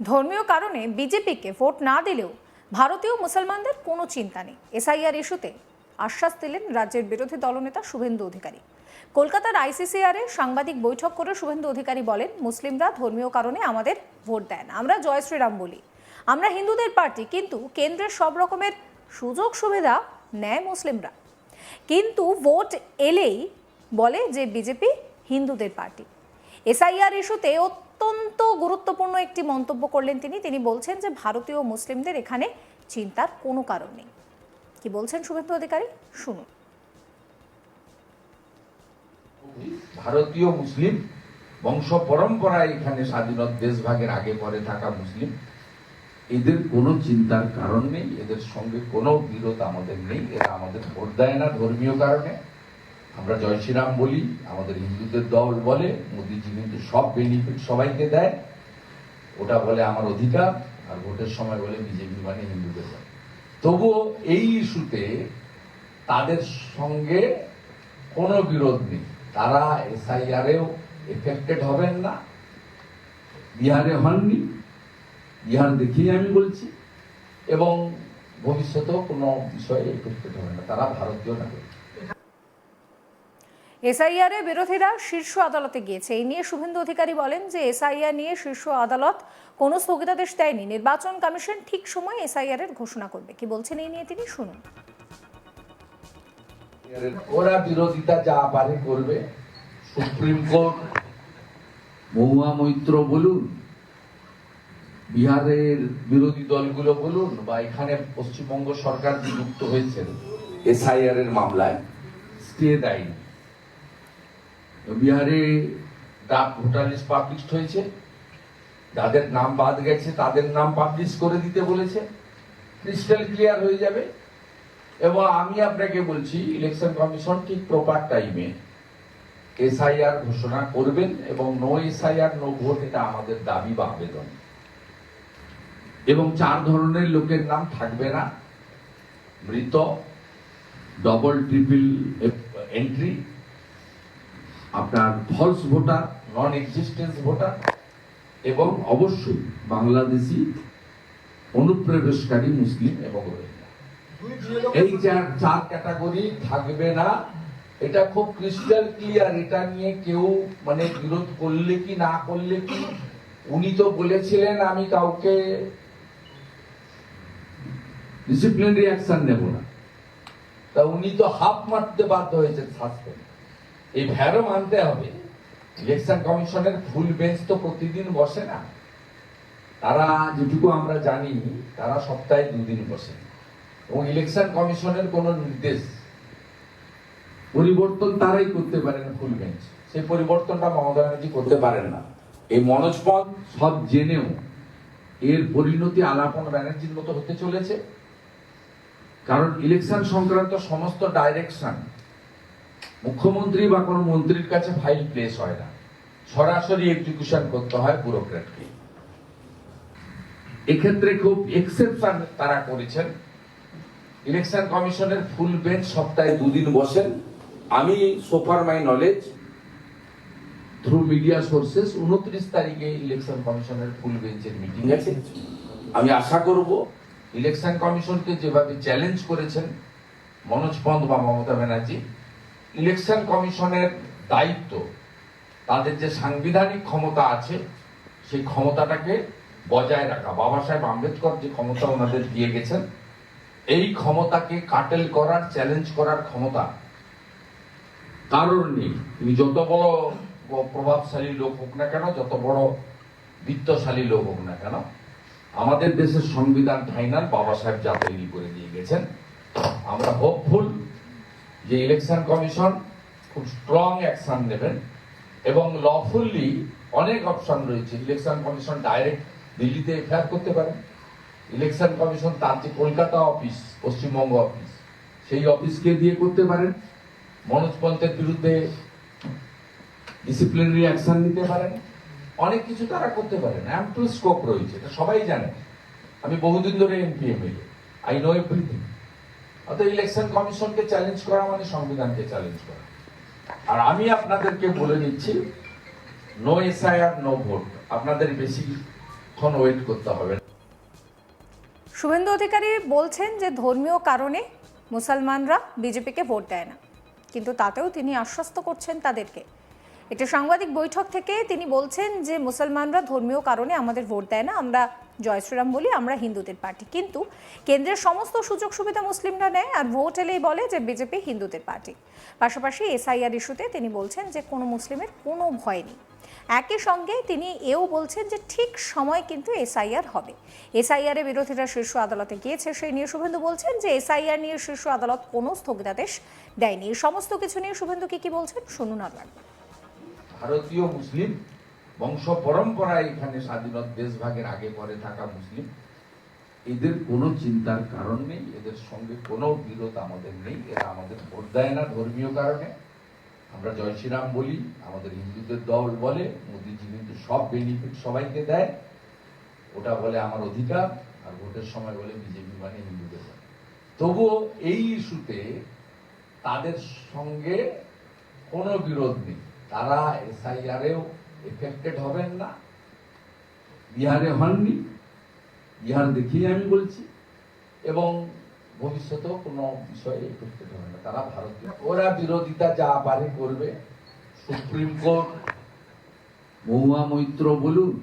ধর্মীয় কারণে বিজেপিকে ভোট না দিলেও ভারতীয় মুসলমানদের কোনো চিন্তা নেই। এসআইআর ইস্যুতে আশ্বাস দিলেন রাজ্যের বিরোধী দলনেতা শুভেন্দু অধিকারী। কলকাতার আইসিসিআরে সাংবাদিক বৈঠক করে শুভেন্দু অধিকারী বলেন, মুসলিমরা ধর্মীয় কারণে আমাদের ভোট দেন আমরা জয় শ্রীরাম বলি। আমরা হিন্দুদের পার্টি, কিন্তু কেন্দ্রের সব রকমের সুযোগ সুবিধা নেয় মুসলিমরা। কিন্তু ভোট এলেই বলে যে বিজেপি হিন্দুদের পার্টি। এসআইআর ইস্যুতে অত্যন্ত গুরুত্বপূর্ণ একটি মন্তব্য করলেন তিনি। তিনি বলছেন যে ভারতীয় মুসলিমদের এখানে চিন্তার কোনো কারণ নেই। কি বলছেন শুভেন্দু অধিকারী? শুনুন। ভারতীয় মুসলিম বংশ পরম্পরায় এখানে স্বাধীনত দেশভাগের আগে পরে থাকা মুসলিম, এদের কোনো চিন্তার কারণ নেই, এদের সঙ্গে কোনো বিরোধ আমাদের নেই, এরা আমাদের ভোট দেয় না ধর্মীয় কারণে। আমরা জয় শ্রীরাম বলি, আমাদের হিন্দুদের দল বলে, মোদিজি কিন্তু সব বেনিফিট সবাইকে দেয়। ওটা বলে আমার অধিকার, আর ভোটের সময় বলে বিজেপি মানে হিন্দুদের দল। তবুও এই ইস্যুতে তাদের সঙ্গে কোনো বিরোধ নেই। তারা এসআইআরেও এফেক্টেড হবেন না। বিহারে হননি। বিহার দেখেই আমি বলছি। এবং ভবিষ্যতেও কোনো বিষয়ে এফেক্টেড হবে না। তারা ভারতীয় নাগরিক। এসআইআর এ বিরোধীরা শীর্ষ আদালতে গিয়েছে। এই নিয়ে শুভেন্দু অধিকারী বলেন যে এসআইআর নিয়ে শীর্ষ আদালত কোনো স্থগিতাদেশ দেয়নি। নির্বাচন কমিশন ঠিক সময় এসআইআর এর ঘোষণা করবে। কি বলছেন এই নিয়ে তিনি? শুনুন। ওরা বিরোধিতা যা পারে করবে। সুপ্রিম কোর্ট, মহুয়া মৈত্র বলুন, বিহারের বিরোধী দলগুলো বলুন, বা এখানে পশ্চিমবঙ্গ সরকার যুক্ত হয়েছেন এসআইআর এর মামলায় স্টে দেয়নি। বিহারে ডাক ভোটার লিস্ট পাবলিশ হয়েছে। যাদের নাম বাদ গেছে, তাদের নাম পাবলিশ করে দিতে বলেছে। ক্রিস্টাল ক্লিয়ার হয়ে যাবে। এবং আমি আপনাকে বলছি ইলেকশন কমিশন ঠিক প্রপার টাইমে এসআইআর ঘোষণা করবেন এবং নো এসআইআর নো ভোট এটা আমাদের দাবি বা আবেদন। এবং চার ধরনের লোকের নাম থাকবে না। মৃত ডবল ট্রিপল এন্ট্রি আপনার false voter non existence voter এবং অবশ্যই বাংলাদেশি অনুপ্রবেশকারী মুসলিম এবং এই চার চার ক্যাটাগরি থাকবে না। এটা খুব ক্রিস্টাল ক্লিয়ার এটা নিয়ে কেউ মানে বিরোধ করলে কি, না করলে কি? উনি তো বলেছিলেন, আমি কাউকে ডিসিপ্লিনারি অ্যাকশন নেব না। তা উনি তো হাফ মারতে বাধ্য হয়েছেন সাসপেন্ড এই ভ্যারও মানতে হবে। ইলেকশন কমিশনের ফুল বেঞ্চ তো প্রতিদিন বসে না। তারা যেটুকু আমরা জানি, তারা সপ্তাহে দুদিন বসে। এবং ইলেকশন কমিশনের কোনো নির্দেশ, পরিবর্তন তারাই করতে পারেন ফুল বেঞ্চ। সেই পরিবর্তনটা মমতা ব্যানার্জি করতে পারেন না। এই মনোজ পদ সব জেনেও এর পরিণতি আলাপন ব্যানার্জির মতো হতে চলেছে। কারণ ইলেকশন সংক্রান্ত সমস্ত ডাইরেকশন মুখ্যমন্ত্রী বা কোনো মন্ত্রীর কাছে ফাইল প্লেস হয় না। সরাসরি এক্সিকিউশন করতে হয় ব্যুরোক্র্যাটকে এক্ষেত্রে খুব এক্সেপশন তারা করেছেন। ইলেকশন কমিশনের ফুল বেঞ্চ সপ্তাহে দুদিন বসেন। আমি so far my knowledge through media sources উনত্রিশ তারিখে ইলেকশন কমিশনের ফুল বেঞ্চের মিটিং আছে। আমি আশা করব ইলেকশন কমিশনকে যেভাবে চ্যালেঞ্জ করেছেন, মনোজ পন্থ বা মমতা ব্যানার্জি ইলেকশন কমিশনের দায়িত্ব, তাদের যে সাংবিধানিক ক্ষমতা আছে, সেই ক্ষমতাটাকে বজায় রাখা। বাবা সাহেব আম্বেদকর যে ক্ষমতা ওনাদের দিয়ে গেছেন, এই ক্ষমতাকে কাটেল করার, চ্যালেঞ্জ করার ক্ষমতা কারোর নেই। তুমি যত বড় প্রভাবশালী লোক হোক না কেন, যত বড় বিত্তশালী লোক হোক না কেন, আমাদের দেশের সংবিধান ফাইনাল বাবা সাহেব যা তৈরি করে দিয়ে গেছেন। আমরা হোপফুল যে ইলেকশন কমিশন খুব স্ট্রং অ্যাকশন নেবেন এবং লফুল্লি অনেক অপশন রয়েছে। ইলেকশন কমিশন ডাইরেক্ট দিল্লিতে এফআইআর করতে পারেন। ইলেকশন কমিশন তার যে কলকাতা অফিস পশ্চিমবঙ্গ অফিস সেই অফিসকে দিয়ে করতে পারেন। মনোজ পন্থের বিরুদ্ধে ডিসিপ্লিনারি অ্যাকশন নিতে পারেন। অনেক কিছু তারা করতে পারেন। অ্যাম্পল স্কোপ রয়েছে। এটা সবাই জানে। আমি বহুদিন ধরে MP MLA I know everything অর্থাৎ ইলেকশন কমিশনকে চ্যালেঞ্জ করা মানে সংবিধানকে চ্যালেঞ্জ করা। আর আমি আপনাদেরকে বলে দিচ্ছি নো এসআইআর নো ভোট আপনাদের বেশি এখন ওয়েট করতে হবে শুভেন্দু অধিকারী বলছেন যে ধর্মীয় কারণে মুসলমানরা বিজেপিকে ভোট দেয় না। কিন্তু তাতেও তিনি আশ্বস্ত করছেন তাদেরকে। একটি সাংবাদিক বৈঠক থেকে তিনি বলছেন যে মুসলমানরা ধর্মীয় কারণে আমাদের ভোট দেয় না, আমরা জয় শ্রীরাম বলি, আমরা হিন্দুদের পার্টি। কিন্তু কেন্দ্রের সমস্ত সুযোগ সুবিধা মুসলিমরা নেয় আর ভোট এলেই বলে যে বিজেপি হিন্দুদের পার্টি। পাশাপাশি এসআইআর ইস্যুতে তিনি বলছেন যে কোনো মুসলিমের কোনো ভয় নেই। একই সঙ্গে তিনি এও বলছেন যে ঠিক সময় কিন্তু এসআইআর হবে। এসআইআর বিরোধীরা শীর্ষ আদালতে গিয়েছে। সেই নিয়ে শুভেন্দু বলছেন যে এসআইআর নিয়ে শীর্ষ আদালত কোনো স্থগিতাদেশ দেয়নি। সমস্ত কিছু নিয়ে শুভেন্দু কি কি বলছেন, শুনুন আর একবার। ভারতীয় মুসলিম বংশ পরম্পরায় এখানে স্বাধীনতা দেশভাগের আগে পরে থাকা মুসলিম। এদের কোনো চিন্তার কারণ নেই, এদের সঙ্গে কোনো বিরোধ আমাদের নেই, এরা আমাদের ভোট দেয় না ধর্মীয় কারণে। আমরা জয় শ্রীরাম বলি, আমাদের হিন্দুদের দল বলে, মোদীজি কিন্তু সব বেনিফিট সবাইকে দেয়। ওটা বলে আমার অধিকার, আর ভোটের সময় বলে বিজেপি মানে হিন্দুদের। তবুও এই ইস্যুতে তাদের সঙ্গে কোনো বিরোধ নেই। তারা এসআইআরেও এফেক্টেড হবেন না। বিহারে হননি। বিহার দেখিয়ে আমি বলছি। এবং ভবিষ্যতেও কোনো বিষয়ে এফেক্টেড হবে না। তারা ভারতীয়। ওরা বিরোধিতা যা পারে করবে। সুপ্রিম কোর্ট, মহুয়া মৈত্র বলুন,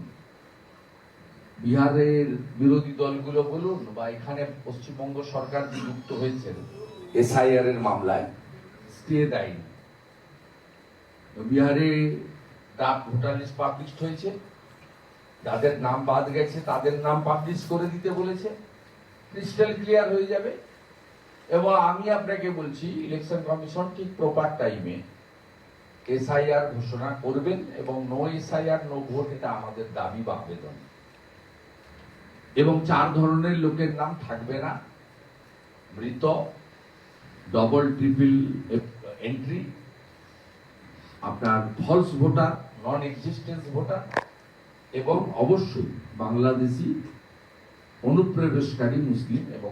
বিহারের বিরোধী দলগুলো বলুন, বা এখানে পশ্চিমবঙ্গ সরকার যুক্ত হয়েছেন এসআইআর এর মামলায়, স্টে দেয়নি। বিহারে ড্রাফট ভোটার লিস্ট পাবলিশ হয়েছে। যাদের নাম বাদ গেছে, তাদের নাম পাবলিশ করে দিতে বলেছে। ক্রিস্টাল ক্লিয়ার হয়ে যাবে। এবং আমি আপনাকে বলছি ইলেকশন কমিশন ঠিক প্রপার টাইমে এসআইআর ঘোষণা করবেন এবং নো এসআইআর নো ভোট এটা আমাদের দাবি বা আবেদন। এবং চার ধরনের লোকের নাম থাকবে না। মৃত ডবল ট্রিপল আপনার false voter non existence voter এবং অবশ্যই বাংলাদেশি অনুপ্রবেশকারী মুসলিম এবং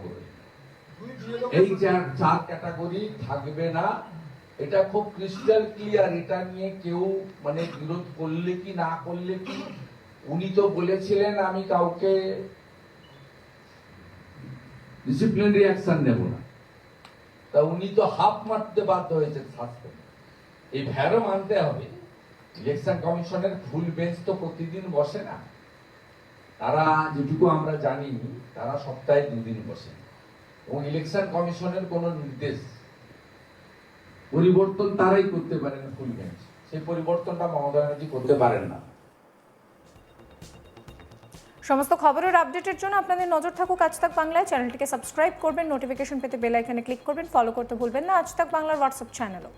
এই চার চার ক্যাটাগরি থাকবে না। এটা খুব ক্রিস্টাল ক্লিয়ার এটা নিয়ে কেউ মানে বিরোধ করলে কি, না করলে কি? উনি তো বলেছিলেন, আমি কাউকে ডিসিপ্লিনারি অ্যাকশন নেব না। তা উনি তো হাফ মারতে বাধ্য হয়েছেন সাসপেন্ড এই ভ্যারও মানতে হবে। ইলেকশন কমিশনের ফুল বেঞ্চ তো প্রতিদিন বসে না। তারা যেটুকু আমরা জানি, তারা সপ্তাহে দুদিন বসে। এবং ইলেকশন কমিশনের কোনো নির্দেশ, পরিবর্তন তারাই করতে পারেন ফুল বেঞ্চ। সেই পরিবর্তনটা মমতা ব্যানার্জি করতে পারেন না। সমস্ত খবরের আপডেটের জন্য আপনাদের নজর থাকুক আজ তাক বাংলায়। চ্যানেলটিকে সাবস্ক্রাইব করবেন, নোটিফিকেশন পেতে বেল আইকনে ক্লিক করবেন, ফলো করতে ভুলবেন না। আজ তাক বাংলার হোয়াটসঅ্যাপ চ্যানেলও